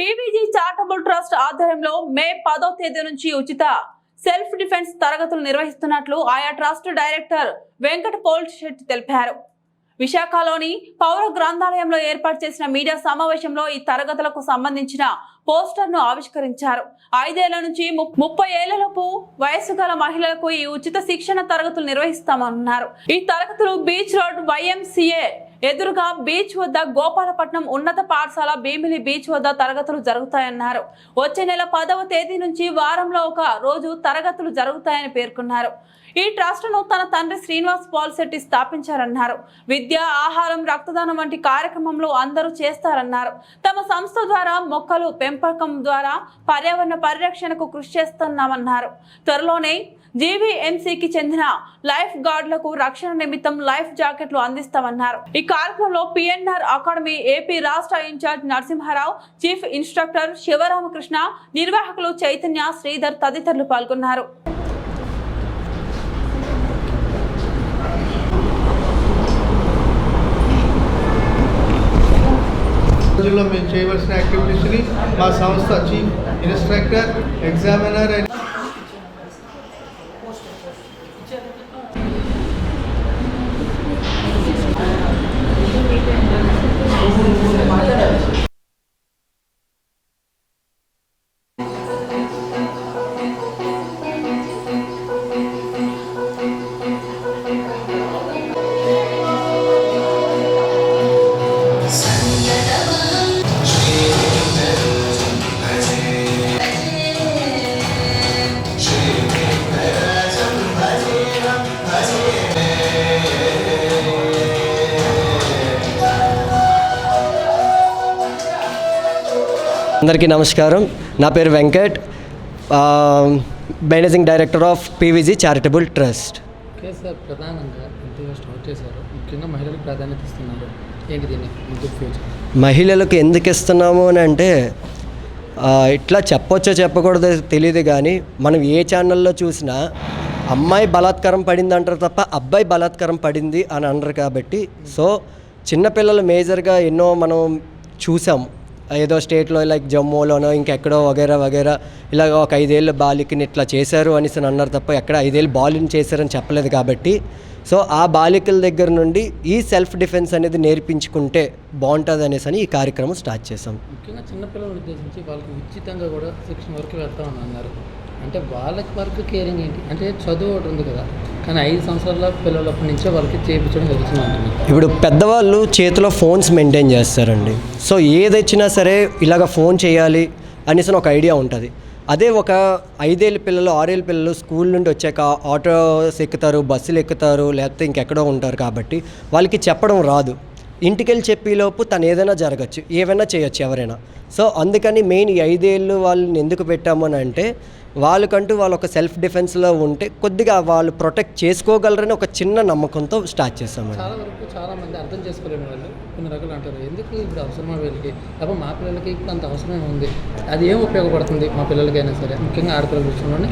PVG charitable trust ఆధ్వర్యంలో మే పదో తేదీ నుంచి ఉచిత సెల్ఫ్ డిఫెన్స్ తరగతులు నిర్వహిస్తున్నట్లు ఆయా ట్రస్ట్ డైరెక్టర్ వెంకట పోల్ శెట్టి తెలిపారు. విశాఖలోని పౌర గ్రంథాలయంలో ఏర్పాటు చేసిన మీడియా సమావేశంలో ఈ తరగతులకు సంబంధించిన పోస్టర్ను ఆవిష్కరించారు. ఐదేళ్ళ నుంచి ము- ముప్పై ఏళ్ళలోపు వయసు గల మహిళలకు ఈ ఉచిత శిక్షణ తరగతులు నిర్వహిస్తామన్నారు. ఈ తరగతులు బీచ్ రోడ్ వైఎంసీఏ ఎదురుగా బీచ్ వద్ద గోపాలపట్నం ఉన్నత పాఠశాల భీమిలి బీచ్ వద్ద తరగతులు జరుగుతాయన్నారు. వచ్చే నెల పదవ తేదీ నుంచి వారంలో ఒక రోజు తరగతులు జరుగుతాయని పేర్కొన్నారు. ఈ ట్రస్టును తన తండ్రి శ్రీనివాస్ పాల్ శెట్టి స్థాపించారన్నారు. విద్య ఆహారం రక్తదానం వంటి కార్యక్రమంలో అందరూ చేస్తారన్నారు. తమ సంస్థ ద్వారా మొక్కలు పెంపకం ద్వారా పర్యావరణ పరిరక్షణకు కృషి చేస్తున్నామన్నారు. త్వరలోనే జీవీఎంసీకి చెందిన లైఫ్ గార్డులకు రక్షణ నిమిత్తం లైఫ్ జాకెట్లు అందిస్తామన్నారు. ఇక కార్యక్రమంలో పిఎన్ఆర్ అకాడమీ ఏపీ రాష్ట్ర incharge Narasimharao chief instructor Sivaramakrishna నిర్వాహకులు చైతన్య శ్రీధర్ తదితరులు పాల్గొన్నారు. రోజుల్లో మేము చేయవలసిన యాక్టివిటీస్ని మా సంస్థ చీఫ్ ఇన్స్ట్రక్టర్ ఎగ్జామినర్ అండ్ ಮಾತಾಡೋದು అందరికీ నమస్కారం. నా పేరు Venkat. Managing director of PVG charitable trust. మహిళలకు ఎందుకు ఇస్తున్నాము అని అంటే ఇట్లా చెప్పొచ్చో చెప్పకూడదో తెలియదు కానీ మనం ఏ ఛానల్లో చూసినా అమ్మాయి బలాత్కారం పడింది అంటారు తప్ప అబ్బాయి బలాత్కారం పడింది అని అనరు కాబట్టి సో చిన్నపిల్లలు మేజర్గా ఎన్నో మనం చూసాం. ఏదో స్టేట్లో లైక్ జమ్మూలోనో ఇంకెక్కడో వగేరా వగేరా ఇలాగ ఒక ఐదేళ్ళ బాలికని ఇట్లా చేశారు అనేసి అని అన్నారు తప్ప ఎక్కడ ఐదేళ్ళు బాలిని చేశారని చెప్పలేదు కాబట్టి. సో ఆ బాలికల దగ్గర నుండి ఈ సెల్ఫ్ డిఫెన్స్ అనేది నేర్పించుకుంటే బాగుంటుంది అనేసి అని ఈ కార్యక్రమం స్టార్ట్ చేసాం ముఖ్యంగా చిన్నపిల్లలను ఉద్దేశించి వాళ్ళకి ఉచితంగా కూడా శిక్షణ వరకు వెళ్తామని అన్నారు. అంటే వాళ్ళకి వరకు కేరింగ్ ఏంటి? అంటే చదువు ఒకటి ఉంది కదా కానీ ఐదు సంవత్సరాల పిల్లలప్పటి నుంచే వాళ్ళకి చేయించడం జరుగుతుంది ఇప్పుడు పెద్దవాళ్ళు చేతిలో ఫోన్స్ మెయింటైన్ చేస్తారండి. సో ఏదొచ్చినా సరే ఇలాగ ఫోన్ చేయాలి అనేసి ఒక ఐడియా ఉంటుంది. అదే ఒక ఐదేళ్ళ పిల్లలు ఆరేళ్ళ పిల్లలు స్కూల్ నుండి వచ్చాక ఆటోస్ ఎక్కుతారు బస్సులు ఎక్కుతారు లేకపోతే ఇంకెక్కడో ఉంటారు కాబట్టి వాళ్ళకి చెప్పడం రాదు. ఇంటికెళ్ళి చెప్పేలోపు తను ఏదైనా జరగచ్చు ఏమైనా చేయొచ్చు ఎవరైనా. సో అందుకని మెయిన్ ఈ ఐదేళ్ళు వాళ్ళని ఎందుకు పెట్టాము అని అంటే వాళ్ళకంటూ వాళ్ళు ఒక సెల్ఫ్ డిఫెన్స్లో ఉంటే కొద్దిగా వాళ్ళు ప్రొటెక్ట్ చేసుకోగలరని ఒక చిన్న నమ్మకంతో స్టార్ట్ చేస్తామండి చాలా వరకు చాలా మంది అర్థం చేసుకోలేని వాళ్ళు కొన్ని రకాలు అంటారు. ఎందుకు ఇప్పుడు అవసరమా వీళ్ళకి? లేకపోతే మా పిల్లలకి ఇప్పుడు అంత అవసరమే ఉంది. అది ఏం ఉపయోగపడుతుంది మా పిల్లలకైనా సరే? ముఖ్యంగా ఆడపిల్లల విషయంలోనే.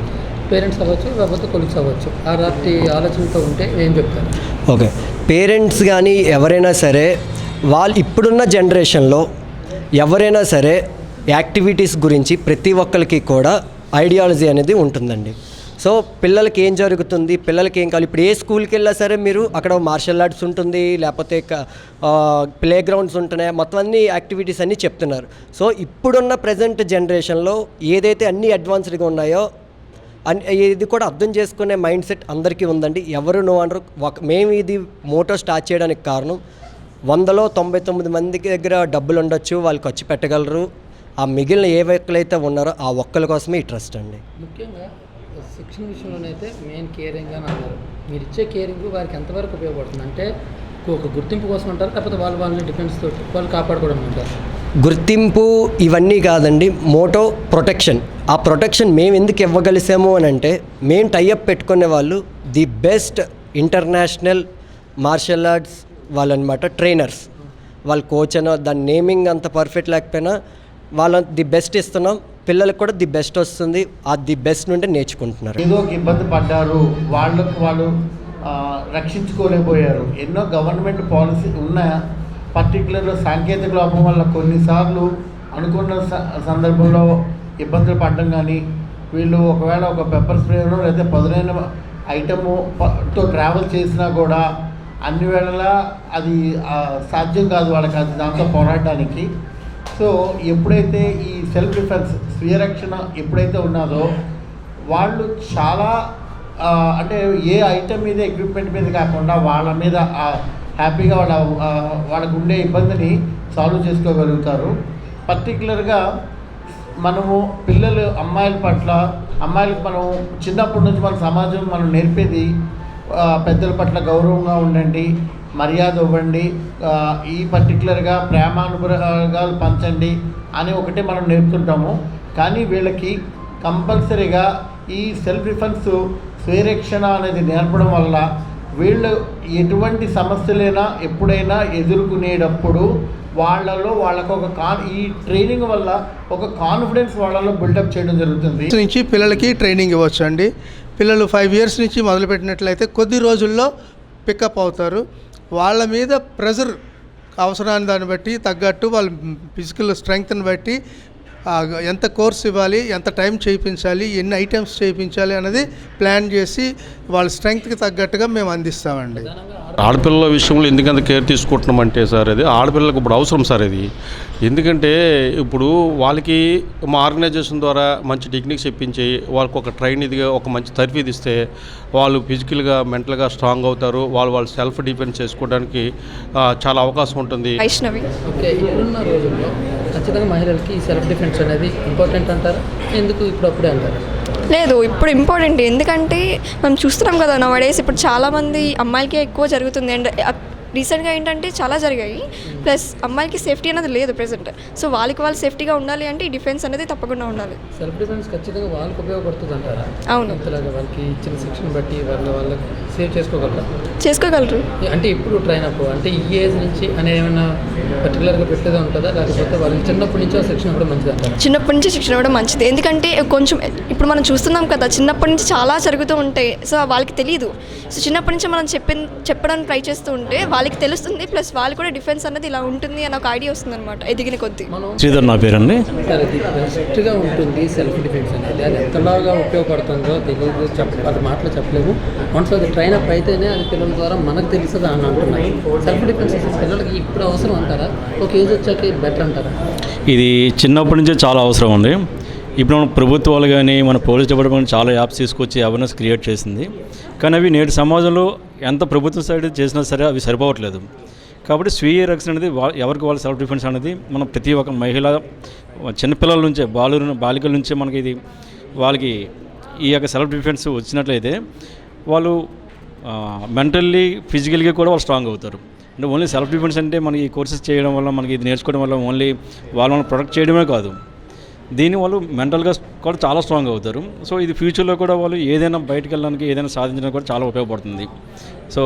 పేరెంట్స్ అవ్వచ్చు లేకపోతే కొలిక్స్ అవ్వచ్చు. ఆ రాత్రి ఆలోచనతో ఉంటే ఏం చెప్తారు? ఓకే. పేరెంట్స్ కానీ ఎవరైనా సరే వాళ్ళు ఇప్పుడున్న జనరేషన్లో ఎవరైనా సరే యాక్టివిటీస్ గురించి ప్రతి ఒక్కరికి కూడా ఐడియాలజీ అనేది ఉంటుందండి. సో పిల్లలకి ఏం జరుగుతుంది పిల్లలకి ఏం కావాలి? ఇప్పుడు ఏ స్కూల్కి వెళ్ళినా సరే మీరు అక్కడ మార్షల్ ఆర్ట్స్ ఉంటుంది లేకపోతే ప్లే గ్రౌండ్స్ ఉంటున్నాయి మొత్తం అన్ని యాక్టివిటీస్ అన్నీ చెప్తున్నారు. సో ఇప్పుడున్న ప్రజెంట్ జనరేషన్లో ఏదైతే అన్ని అడ్వాన్స్డ్గా ఉన్నాయో ఇది కూడా అర్థం చేసుకునే మైండ్ సెట్ అందరికీ ఉందండి. ఎవరు నువ్వు అనరు. ఒక మేము ఇది మోటో స్టార్ట్ చేయడానికి కారణం వందలో తొంభై తొమ్మిది మందికి దగ్గర డబ్బులు ఉండొచ్చు వాళ్ళు ఖర్చు పెట్టగలరు. ఆ మిగిలిన ఏ వ్యక్తులైతే ఉన్నారో ఆ ఒక్కల కోసమే ఈ ట్రస్ట్ అండి. ముఖ్యంగా శిక్షణ విషయంలోనైతే మెయిన్ కేరింగ్ అని అన్నారు. మీరు ఇచ్చే కేరింగ్ వారికి ఎంతవరకు ఉపయోగపడుతుంది? అంటే ఒక గుర్తింపు కోసం ఉంటారు కాకపోతే వాళ్ళు వాళ్ళని డిఫెన్స్ తోటి వాళ్ళు కాపాడుకోవడం ఉంటారు గుర్తింపు ఇవన్నీ కాదండి మోటో ప్రొటెక్షన్. ఆ ప్రొటెక్షన్ మేము ఎందుకు ఇవ్వగలిసాము అని అంటే మేము టైఅప్ పెట్టుకునే వాళ్ళు the best international martial arts వాళ్ళనమాట trainers వాళ్ళ కోచ్ అనో దాని నేమింగ్ అంత పర్ఫెక్ట్ లేకపోయినా వాళ్ళ ది బెస్ట్ ఇస్తున్నాం పిల్లలకు కూడా ది బెస్ట్ వస్తుంది ఆ ది బెస్ట్ నుండి నేర్చుకుంటున్నారు. ఏదో ఒక ఇబ్బంది పడ్డారు వాళ్ళకు వాళ్ళు రక్షించుకోలేకపోయారు. ఎన్నో గవర్నమెంట్ పాలసీ ఉన్నాయా పర్టికులర్ సాంకేతిక లోపం వల్ల కొన్నిసార్లు అనుకున్న స- సందర్భంలో ఇబ్బందులు పడడం కానీ వీళ్ళు ఒకవేళ ఒక పెప్పర్ స్ప్రేను లేదా పదునైన ఐటమ్తో ప- ట్రావెల్ చేసినా కూడా అన్ని వేళలా అది సాధ్యం కాదు వాళ్ళకి అది దాంతో పోరాడడానికి. సో ఎప్పుడైతే ఈ సెల్ఫ్ డిఫెన్స్ స్వీయ రక్షణ ఎప్పుడైతే ఉన్నదో వాళ్ళు చాలా అంటే ఏ ఐటమ్ మీద ఎక్విప్మెంట్ మీద కాకుండా వాళ్ళ మీద హ్యాపీగా వాళ్ళ వాళ్ళకు ఉండే ఇబ్బందిని సాల్వ్ చేసుకోగలుగుతారు. పర్టికులర్గా మనము పిల్లలు అమ్మాయిల పట్ల అమ్మాయిలకు మనం చిన్నప్పటి నుంచి మన సమాజం మనం నేర్పేది పెద్దల పట్ల గౌరవంగా ఉండండి మర్యాద ఇవ్వండి ఈ పర్టికులర్గా ప్రేమానుభరాగాలు పంచండి అని ఒకటే మనం నేర్పుతుంటాము. కానీ వీళ్ళకి కంపల్సరీగా ఈ సెల్ఫ్ డిఫెన్స్ స్వీరక్షణ అనేది నేర్పడం వల్ల వీళ్ళు ఎటువంటి సమస్యలైనా ఎప్పుడైనా ఎదుర్కొనేటప్పుడు వాళ్ళలో వాళ్ళకు ఒక కాన్ ఈ ట్రైనింగ్ వల్ల ఒక కాన్ఫిడెన్స్ వాళ్ళలో బిల్డప్ చేయడం జరుగుతుంది. నుంచి పిల్లలకి ట్రైనింగ్ ఇవ్వచ్చు అండి పిల్లలు ఫైవ్ ఇయర్స్ నుంచి మొదలుపెట్టినట్లయితే కొద్ది రోజుల్లో పికప్ అవుతారు. వాళ్ళ మీద ప్రెజర్ అవసరాన్ని దాన్ని బట్టి తగ్గట్టు వాళ్ళ ఫిజికల్ స్ట్రెంగ్త్ని బట్టి ఎంత కోర్స్ ఇవ్వాలి ఎంత టైం చేయించాలి ఎన్ని ఐటమ్స్ చేయించాలి అనేది ప్లాన్ చేసి వాళ్ళ స్ట్రెంగ్త్కి తగ్గట్టుగా మేము అందిస్తామండి. ఆడపిల్లల విషయంలో ఎందుకంత కేర్ తీసుకుంటున్నామంటే సార్ అది ఆడపిల్లలకు ఇప్పుడు అవసరం సార్ ఇది. ఎందుకంటే ఇప్పుడు వాళ్ళకి మా ఆర్గనైజేషన్ ద్వారా మంచి టెక్నిక్స్ ఇప్పించి వాళ్ళకి ఒక ట్రైన్ ఇదిగా ఒక మంచి తర్ఫీదు ఇస్తే వాళ్ళు ఫిజికల్గా మెంటల్గా స్ట్రాంగ్ అవుతారు. వాళ్ళు వాళ్ళు సెల్ఫ్ డిఫెన్స్ చేసుకోవడానికి చాలా అవకాశం ఉంటుంది. వైష్ణవి. ఖచ్చితంగా మహిళలకి ఈ సెల్ఫ్ డిఫెన్స్ అనేది ఇంపార్టెంట్ అంటారు? ఎందుకు ఇప్పుడు అప్పుడే అంటారు? లేదు ఇప్పుడు ఇంపార్టెంట్ ఎందుకంటే మనం చూస్తున్నాం కదా నవడేస్ ఇప్పుడు చాలామంది అమ్మాయిలకే ఎక్కువ జరుగుతుంది. అండ్ రీసెంట్గా ఏంటంటే చాలా జరిగాయి. ప్లస్ అమ్మాయిలకి సేఫ్టీ అనేది లేదు ప్రెసెంట్. సో వాళ్ళకి వాళ్ళు సేఫ్టీగా ఉండాలి అంటే ఈ డిఫెన్స్ అనేది తప్పకుండా ఉండాలి. సెల్ఫ్ డిఫెన్స్ ఖచ్చితంగా వాళ్ళకి ఉపయోగపడుతుంది అంటారా అవును. వాళ్ళకి ఇచ్చిన శిక్షణ బట్టి వాళ్ళ వాళ్ళకి సేవ్ చేసుకోగలరా? చేసుకోగలరు. అంటే ఇప్పుడు ట్రైన్ అప్ అంటే ఈ ఏజ్ నుంచి అనే ఏమైనా పర్టికులర్గా పెట్టేదే ఉంటుందా? లేకపోతే వాళ్ళకి చిన్నప్పటి నుంచి శిక్షణ కూడా మంచిది చిన్నప్పటి నుంచి శిక్షణ ఇవ్వడం మంచిది. ఎందుకంటే కొంచెం ఇప్పుడు మనం చూస్తున్నాం కదా చిన్నప్పటి నుంచి చాలా జరుగుతూ ఉంటాయి సో వాళ్ళకి తెలియదు సో చిన్నప్పటి నుంచి మనం చెప్పి చెప్పడానికి ట్రై చేస్తూ ఉంటే వాళ్ళకి తెలుస్తుంది ప్లస్ వాళ్ళు కూడా డిఫెన్స్ అనేది ఇలా ఉంటుంది అని ఒక ఐడియా వస్తుంది అనమాట ఎదిగిన కొద్దీ. మనం శ్రీధర్ నా పేరండి. బెస్ట్గా ఉంటుంది సెల్ఫ్ డిఫెన్స్ అనేది. అది ఎంతలాగా ఉపయోగపడుతుందో తెలియదు చెప్ప అది మాటలు చెప్పలేము. వన్స్ అది ట్రైన్ అప్ అయితేనే అది పిల్లల ద్వారా మనకు తెలుస్తుంది అని అంటున్నారు సెల్ఫ్ డిఫెన్స్ పిల్లలకి ఇప్పుడు అవసరం అంటారా? ఒక ఏజ్ వచ్చాక బెటర్ అంటారా? ఇది చిన్నప్పటి నుంచే చాలా అవసరం అండి. ఇప్పుడు మన ప్రభుత్వాలు కానీ మన పోలీస్ డిపార్ట్మెంట్ చాలా యాప్స్ తీసుకొచ్చి అవేర్నెస్ క్రియేట్ చేసింది. కానీ అవి నేటి సమాజంలో ఎంత ప్రభుత్వం సైడ్ చేసినా సరే అవి సరిపోవట్లేదు. కాబట్టి స్వీయ రక్షణ అనేది వా- ఎవరికి వాళ్ళ సెల్ఫ్ డిఫెన్స్ అనేది మనం ప్రతి ఒక్క మహిళ చిన్నపిల్లల నుంచే బాలు బాలికల నుంచే మనకి ఇది వాళ్ళకి ఈ యొక్క సెల్ఫ్ డిఫెన్స్ వచ్చినట్లయితే వాళ్ళు మెంటల్లీ ఫిజికల్గా కూడా వాళ్ళు స్ట్రాంగ్ అవుతారు. అంటే ఓన్లీ సెల్ఫ్ డిఫెన్స్ అంటే మనకి ఈ కోర్సెస్ చేయడం వల్ల మనకి ఇది నేర్చుకోవడం వల్ల ఓన్లీ వాళ్ళని ప్రొడక్ట్ చేయడమే కాదు. దీని వాళ్ళు మెంటల్గా కూడా చాలా స్ట్రాంగ్ అవుతారు. సో ఇది ఫ్యూచర్లో కూడా వాళ్ళు ఏదైనా బయటకు వెళ్ళడానికి ఏదైనా సాధించడానికి కూడా చాలా ఉపయోగపడుతుంది. సో